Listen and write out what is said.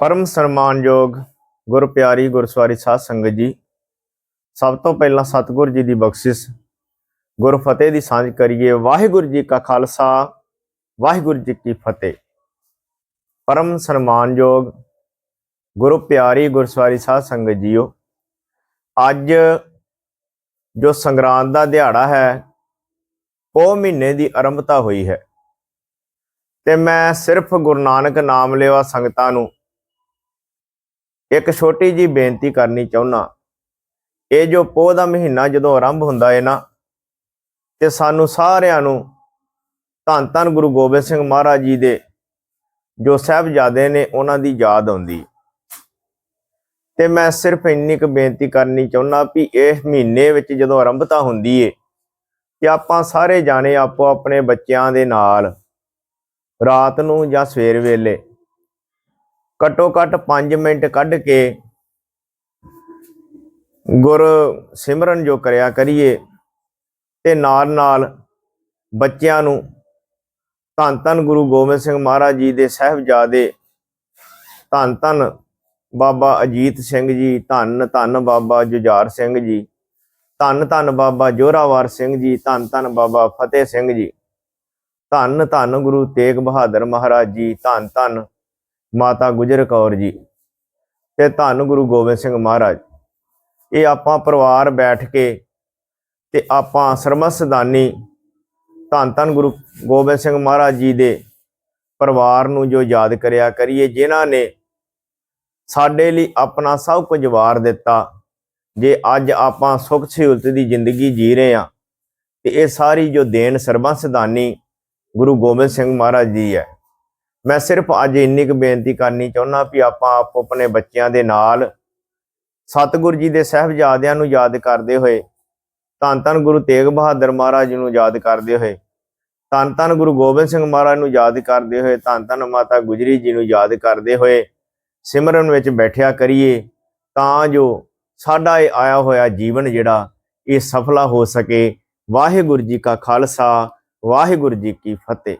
ਪਰਮ ਸਨਮਾਨਯੋਗ ਗੁਰ ਪਿਆਰੀ ਗੁਰਸਵਾਰੀ ਸਾਧ ਸੰਗਤ ਜੀ, ਸਭ ਤੋਂ ਪਹਿਲਾਂ ਸਤਿਗੁਰ ਜੀ ਦੀ ਬਖਸ਼ਿਸ਼, ਗੁਰ ਫਤਿਹ ਦੀ ਸਾਂਝ ਕਰੀਏ। ਵਾਹਿਗੁਰੂ ਜੀ ਕਾ ਖਾਲਸਾ, ਵਾਹਿਗੁਰੂ ਜੀ ਕੀ ਫਤਿਹ। ਪਰਮ ਸਨਮਾਨਯੋਗ ਗੁਰੂ ਪਿਆਰੀ ਗੁਰਸਵਾਰੀ ਸਾਧ ਸੰਗਤ ਜੀਓ, ਅੱਜ ਜੋ ਸੰਗਰਾਂਦ ਦਾ ਦਿਹਾੜਾ ਹੈ, ਉਹ ਮਹੀਨੇ ਦੀ ਆਰੰਭਤਾ ਹੋਈ ਹੈ। ਤੇ ਮੈਂ ਸਿਰਫ ਗੁਰੂ ਨਾਨਕ ਨਾਮ ਲੈਵਾ ਸੰਗਤਾਂ ਨੂੰ ਇੱਕ ਛੋਟੀ ਜੀ ਬੇਨਤੀ ਕਰਨੀ ਚਾਹੁੰਦਾ। ਇਹ ਜੋ ਪੋਹ ਦਾ ਮਹੀਨਾ ਜਦੋਂ ਆਰੰਭ ਹੁੰਦਾ ਹੈ ਨਾ, ਤੇ ਸਾਨੂੰ ਸਾਰਿਆਂ ਨੂੰ ਧੰਨ ਧੰਨ ਗੁਰੂ ਗੋਬਿੰਦ ਸਿੰਘ ਮਹਾਰਾਜ ਜੀ ਦੇ ਜੋ ਸਾਹਿਬਜ਼ਾਦੇ ਨੇ ਉਹਨਾਂ ਦੀ ਯਾਦ ਆਉਂਦੀ। ਤੇ ਮੈਂ ਸਿਰਫ ਇੰਨੀ ਕੁ ਬੇਨਤੀ ਕਰਨੀ ਚਾਹੁੰਦਾ ਵੀ ਇਹ ਮਹੀਨੇ ਵਿੱਚ ਜਦੋਂ ਆਰੰਭਤਾ ਹੁੰਦੀ ਏ ਕਿ ਆਪਾਂ ਸਾਰੇ ਜਾਣੇ ਆਪੋ ਆਪਣੇ ਬੱਚਿਆਂ ਦੇ ਨਾਲ ਰਾਤ ਨੂੰ ਜਾਂ ਸਵੇਰ ਵੇਲੇ ਘੱਟੋ ਘੱਟ 5 ਮਿੰਟ ਕੱਢ ਕੇ ਗੁਰ ਸਿਮਰਨ ਜੋ ਕਰਿਆ ਕਰੀਏ ਤੇ ਨਾਲ ਨਾਲ ਬੱਚਿਆਂ ਨੂੰ ਧੰਨ ਧੰਨ ਗੁਰੂ ਗੋਬਿੰਦ ਸਿੰਘ ਮਹਾਰਾਜ ਜੀ ਦੇ ਸਹਿਬਜ਼ਾਦੇ, ਧੰਨ ਧੰਨ ਬਾਬਾ ਅਜੀਤ ਸਿੰਘ ਜੀ, ਧੰਨ ਧੰਨ ਬਾਬਾ ਜੁਝਾਰ ਸਿੰਘ ਜੀ, ਧੰਨ ਧੰਨ ਬਾਬਾ ਜੋਰਾਵਰ ਸਿੰਘ ਜੀ, ਧੰਨ ਧੰਨ ਬਾਬਾ ਫਤਿਹ ਸਿੰਘ ਜੀ, ਧੰਨ ਧੰਨ ਗੁਰੂ ਤੇਗ ਬਹਾਦਰ ਮਹਾਰਾਜ ਜੀ, ਧੰਨ ਧੰਨ ਮਾਤਾ ਗੁਜਰ ਕੌਰ ਜੀ ਤੇ ਧੰਨ ਗੁਰੂ ਗੋਬਿੰਦ ਸਿੰਘ ਮਹਾਰਾਜ। ਇਹ ਆਪਾਂ ਪਰਿਵਾਰ ਬੈਠ ਕੇ ਤੇ ਆਪਾਂ ਸਰਮਸਦਾਨੀ ਧੰਨ ਧੰਨ ਗੁਰੂ ਗੋਬਿੰਦ ਸਿੰਘ ਮਹਾਰਾਜ ਜੀ ਦੇ ਪਰਿਵਾਰ ਨੂੰ ਜੋ ਯਾਦ ਕਰਿਆ ਕਰੀਏ, ਜਿਨ੍ਹਾਂ ਨੇ ਸਾਡੇ ਲਈ ਆਪਣਾ ਸਭ ਕੁਝ ਵਾਰ ਦਿੱਤਾ, ਜੇ ਅੱਜ ਆਪਾਂ ਸੁਖ ਸਹੂਲਤ ਦੀ ਜ਼ਿੰਦਗੀ ਜੀ ਰਹੇ ਆ ਤੇ ਇਹ ਸਾਰੀ ਜੋ ਦੇਣ ਸਰਬੰਸਦਾਨੀ ਗੁਰੂ ਗੋਬਿੰਦ ਸਿੰਘ ਮਹਾਰਾਜ ਜੀ ਹੈ। ਮੈਂ ਸਿਰਫ ਅੱਜ ਇੰਨੀ ਕੁ ਬੇਨਤੀ ਕਰਨੀ ਚਾਹੁੰਦਾ ਵੀ ਆਪਾਂ ਆਪੋ ਆਪਣੇ ਬੱਚਿਆਂ ਦੇ ਨਾਲ ਸਤਿਗੁਰੂ ਜੀ ਦੇ ਸਹਿਬਜ਼ਾਦਿਆਂ ਨੂੰ ਯਾਦ ਕਰਦੇ ਹੋਏ, ਧੰਨ ਧੰਨ ਗੁਰੂ ਤੇਗ ਬਹਾਦਰ ਮਹਾਰਾਜ ਜੀ ਨੂੰ ਯਾਦ ਕਰਦੇ ਹੋਏ, ਧੰਨ ਧੰਨ ਗੁਰੂ ਗੋਬਿੰਦ ਸਿੰਘ ਮਹਾਰਾਜ ਨੂੰ ਯਾਦ ਕਰਦੇ ਹੋਏ, ਧੰਨ ਧੰਨ ਮਾਤਾ ਗੁਜਰੀ ਜੀ ਨੂੰ ਯਾਦ ਕਰਦੇ ਹੋਏ ਸਿਮਰਨ ਵਿੱਚ ਬੈਠਿਆ ਕਰੀਏ, ਤਾਂ ਜੋ ਸਾਡਾ ਇਹ ਆਇਆ ਹੋਇਆ ਜੀਵਨ ਜਿਹੜਾ ਇਹ ਸਫਲਾ ਹੋ ਸਕੇ। ਵਾਹਿਗੁਰੂ ਜੀ ਕਾ ਖਾਲਸਾ, ਵਾਹਿਗੁਰੂ ਜੀ ਕੀ ਫਤਿਹ।